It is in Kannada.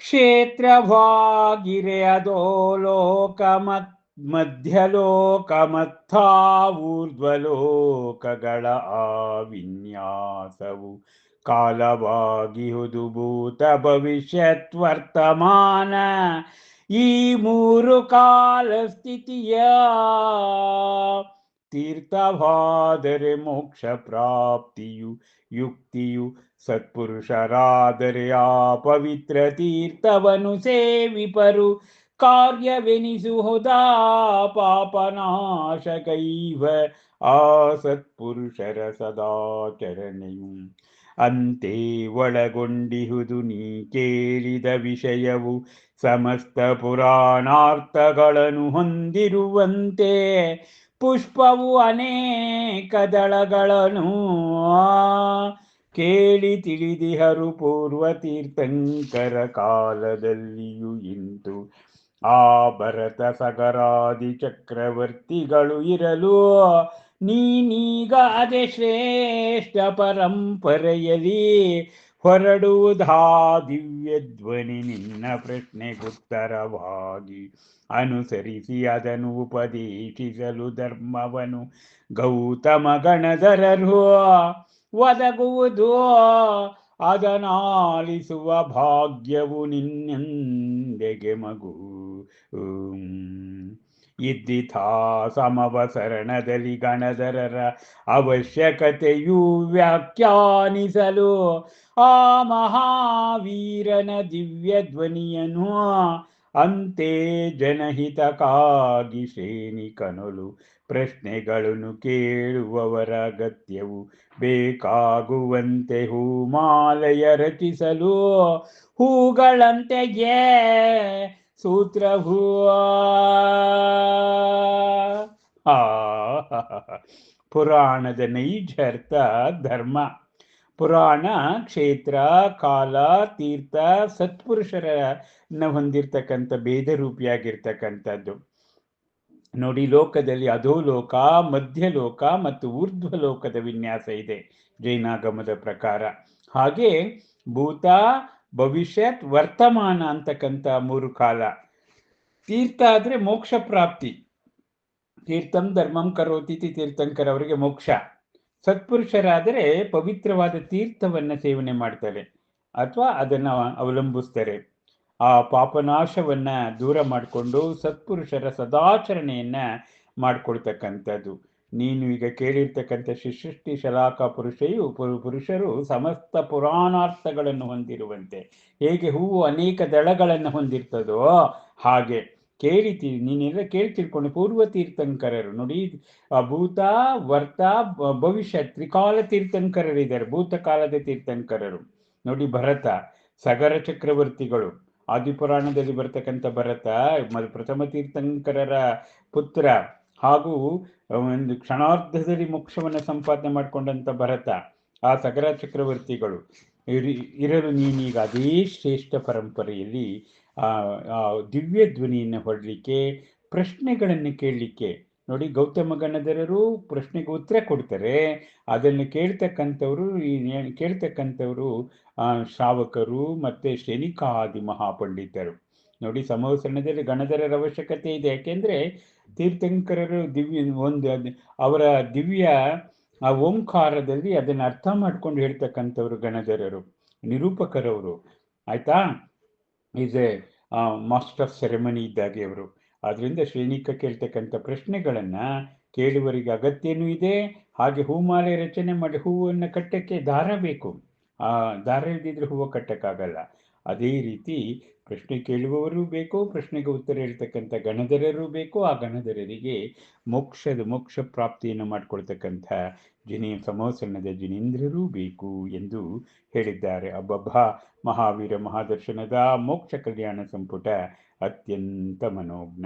ಕ್ಷೇತ್ರಭಾಗಿರೆ ಅದೋ ಲೋಕ ಮತ್ ಮಧ್ಯಲೋಕಮತ್ಥ ಊರ್ಧ್ವಲೋಕಗಳ ಆ ವಿನ್ಯಾಸವು ಕಾಲವಾಗಿಹುದು ಭೂತ ಭವಿಷ್ಯತ್ ವರ್ತಮಾನ ಈ ಮೂರು ಕಾಲ ಸ್ಥಿತಿಯ ತೀರ್ಥವಾದರೆ ಮೋಕ್ಷ ಪ್ರಾಪ್ತಿಯು, ಯುಕ್ತಿಯು ಸತ್ಪುರುಷರಾದರೆ ಆ ಪವಿತ್ರ ತೀರ್ಥವನು ಸೇವಿಪರು. ಕಾರ್ಯವೆನಿಸುವುದಾ ಪಾಪನಾಶಕೈವ, ಆ ಸತ್ಪುರುಷರ ಸದಾಚರಣೆಯು ಅಂತೆ ಒಳಗೊಂಡಿಹುದು ನೀ ಕೇಳಿದ ವಿಷಯವು, ಸಮಸ್ತ ಪುರಾಣಾರ್ಥಗಳನ್ನು ಹೊಂದಿರುವಂತೆ ಪುಷ್ಪವು ಅನೇಕ ದಳಗಳನ್ನು ಕೇಳಿ ತಿಳಿದಿಹರು ಪೂರ್ವ ತೀರ್ಥಂಕರ ಕಾಲದಲ್ಲಿಯೂ ಇಂತು. ಆ ಭರತ ಸಗರಾದಿ ಚಕ್ರವರ್ತಿಗಳು ಇರಲು ನೀನೀಗ ಅದೇ ಶ್ರೇಷ್ಠ ಪರಂಪರೆಯಲ್ಲಿ ಹೊರಡುವುದಾ ದಿವ್ಯ ಧ್ವನಿ ನಿನ್ನ ಪ್ರಶ್ನೆಗುತ್ತರವಾಗಿ ಅನುಸರಿಸಿ ಅದನ್ನು ಉಪದೇಶಿಸಲು ಧರ್ಮವನು ಗೌತಮ ಗಣಧರರು ಒದಗುವುದು. ಅದನಾಲಿಸುವ ಭಾಗ್ಯವು ನಿನ್ನೆಂದೆಗೆ ಮಗು. ಇದ್ದಿಥಾ ಸಮವಸರಣದಲ್ಲಿ ಗಣಧರರ ಅವಶ್ಯಕತೆಯು ವ್ಯಾಖ್ಯಾನಿಸಲು ಆ ಮಹಾವೀರನ ದಿವ್ಯ ಧ್ವನಿಯನು ಅಂತೆ ಜನಹಿತಕ್ಕಾಗಿ ಸೇನಿಕನೊಲು ಪ್ರಶ್ನೆಗಳನ್ನು ಕೇಳುವವರ ಅಗತ್ಯವು ಬೇಕಾಗುವಂತೆ ಹೂಮಾಲಯ ರಚಿಸಲು ಹೂಗಳಂತೆಯೇ ಸೂತ್ರಭೂ ಆ, ಪುರಾಣದ ನೈಜ ಅರ್ಥ ಧರ್ಮ. ಪುರಾಣ, ಕ್ಷೇತ್ರ, ಕಾಲ, ತೀರ್ಥ ಸತ್ಪುರುಷರನ್ನ ಹೊಂದಿರ್ತಕ್ಕಂಥ ಭೇದರೂಪಿಯಾಗಿರ್ತಕ್ಕಂಥದ್ದು ನೋಡಿ, ಲೋಕದಲ್ಲಿ ಅಧೋಲೋಕ, ಮಧ್ಯಲೋಕ ಮತ್ತು ಊರ್ಧ್ವ ಲೋಕದ ವಿನ್ಯಾಸ ಇದೆ ಜೈನಾಗಮದ ಪ್ರಕಾರ. ಹಾಗೆ ಭೂತ ಭವಿಷ್ಯತ್ ವರ್ತಮಾನ ಅಂತಕ್ಕಂಥ ಮೂರು ಕಾಲ. ತೀರ್ಥ ಆದರೆ ಮೋಕ್ಷ ಪ್ರಾಪ್ತಿ. ತೀರ್ಥಂ ಧರ್ಮಂ ಕರೋತಿತಿ ತೀರ್ಥಂಕರ್ ಅವರಿಗೆ ಮೋಕ್ಷ. ಸತ್ಪುರುಷರಾದರೆ ಪವಿತ್ರವಾದ ತೀರ್ಥವನ್ನು ಸೇವನೆ ಮಾಡ್ತಾರೆ ಅಥವಾ ಅದನ್ನ ಅವಲಂಬಿಸ್ತಾರೆ. ಆ ಪಾಪನಾಶವನ್ನ ದೂರ ಮಾಡಿಕೊಂಡು ಸತ್ಪುರುಷರ ಸದಾಚರಣೆಯನ್ನು ಮಾಡ್ಕೊಳ್ತಕ್ಕಂಥದ್ದು. ನೀನು ಈಗ ಕೇಳಿರ್ತಕ್ಕಂಥ ಶಿಶೃಷ್ಟಿ ಶಲಾಕ ಪುರುಷೆಯು ಪುರುಷರು ಸಮಸ್ತ ಪುರಾಣಾರ್ಥಗಳನ್ನು ಹೊಂದಿರುವಂತೆ. ಹೇಗೆ ಹೂವು ಅನೇಕ ದಳಗಳನ್ನು ಹೊಂದಿರ್ತದೋ ಹಾಗೆ. ಕೇಳಿತಿ, ನೀನೆಲ್ಲ ಕೇಳಿ ತಿಳ್ಕೊಂಡು ಪೂರ್ವ ತೀರ್ಥಂಕರರು ನೋಡಿ ಭೂತ, ವರ್ತ ಭವಿಷ್ಯ ತ್ರಿಕಾಲ ತೀರ್ಥಂಕರರಿದ್ದಾರೆ, ಭೂತಕಾಲದ ತೀರ್ಥಂಕರರು. ನೋಡಿ, ಭರತ, ಸಗರ ಚಕ್ರವರ್ತಿಗಳು, ಆದಿಪುರಾಣದಲ್ಲಿ ಬರ್ತಕ್ಕಂಥ ಭರತ ಪ್ರಥಮ ತೀರ್ಥಂಕರರ ಪುತ್ರ. ಹಾಗೂ ಒಂದು ಕ್ಷಣಾರ್ಧದಲ್ಲಿ ಮೋಕ್ಷವನ್ನು ಸಂಪಾದನೆ ಮಾಡಿಕೊಂಡಂಥ ಭರತ, ಆ ಸಗರ ಚಕ್ರವರ್ತಿಗಳು. ಇರಲು ನೀನೀಗ ಅದೇ ಶ್ರೇಷ್ಠ ಪರಂಪರೆಯಲ್ಲಿ, ಆ ದಿವ್ಯ ಧ್ವನಿಯನ್ನು ಹೊಡಲಿಕ್ಕೆ, ಪ್ರಶ್ನೆಗಳನ್ನು ಕೇಳಲಿಕ್ಕೆ. ನೋಡಿ, ಗೌತಮ ಗಣಧರರು ಪ್ರಶ್ನೆಗೆ ಉತ್ತರ ಕೊಡ್ತಾರೆ. ಅದನ್ನು ಕೇಳ್ತಕ್ಕಂಥವ್ರು, ಈ ಕೇಳ್ತಕ್ಕಂಥವ್ರು ಶ್ರಾವಕರು ಮತ್ತು ಶನಿಕಾದಿ ಮಹಾಪಂಡಿತರು. ನೋಡಿ ಸಮವಸರಣದಲ್ಲಿ ಗಣಧರರ ಅವಶ್ಯಕತೆ ಇದೆ. ಯಾಕೆಂದ್ರೆ ತೀರ್ಥಂಕರರು ದಿವ್ಯ, ಒಂದು ಅವರ ದಿವ್ಯ, ಆ ಓಂಕಾರದಲ್ಲಿ ಅದನ್ನು ಅರ್ಥ ಮಾಡ್ಕೊಂಡು ಹೇಳ್ತಕ್ಕಂಥವ್ರು ಗಣಧರರು ನಿರೂಪಕರವರು. ಆಯ್ತಾ? Is a master of ceremony ಇದ್ದಾಗೆ ಅವರು ಆದ್ರಿಂದ ಶ್ರೇಣಿಕ ಕೇಳ್ತಕ್ಕಂಥ ಪ್ರಶ್ನೆಗಳನ್ನ ಕೇಳುವರಿಗೆ ಅಗತ್ಯನೂ ಇದೆ. ಹಾಗೆ ಹೂಮಾಲೆ ರಚನೆ ಮಾಡಿ ಹೂವನ್ನು ಕಟ್ಟಕ್ಕೆ ದಾರ ಬೇಕು. ಆ, ದಾರ ಇಲ್ದಿದ್ರೆ ಹೂವು ಕಟ್ಟಕ್ಕಾಗಲ್ಲ. ಅದೇ ರೀತಿ ಪ್ರಶ್ನೆ ಕೇಳುವವರು ಬೇಕು, ಪ್ರಶ್ನೆಗೆ ಉತ್ತರ ಹೇಳ್ತಕ್ಕಂಥ ಗಣಧರರೂ ಬೇಕು, ಆ ಗಣಧರರಿಗೆ ಮೋಕ್ಷದ ಮೋಕ್ಷ ಪ್ರಾಪ್ತಿಯನ್ನು ಮಾಡಿಕೊಳ್ತಕ್ಕಂಥ ಜಿನಿ ಸಮೋಸನದ ಜಿನೇಂದ್ರರೂ ಬೇಕು ಎಂದು ಹೇಳಿದ್ದಾರೆ. ಅಬ್ಬಬ್ಬ! ಮಹಾವೀರ ಮಹಾದರ್ಶನದ ಮೋಕ್ಷ ಕಲ್ಯಾಣ ಸಂಪುಟ ಅತ್ಯಂತ ಮನೋಜ್ಞ.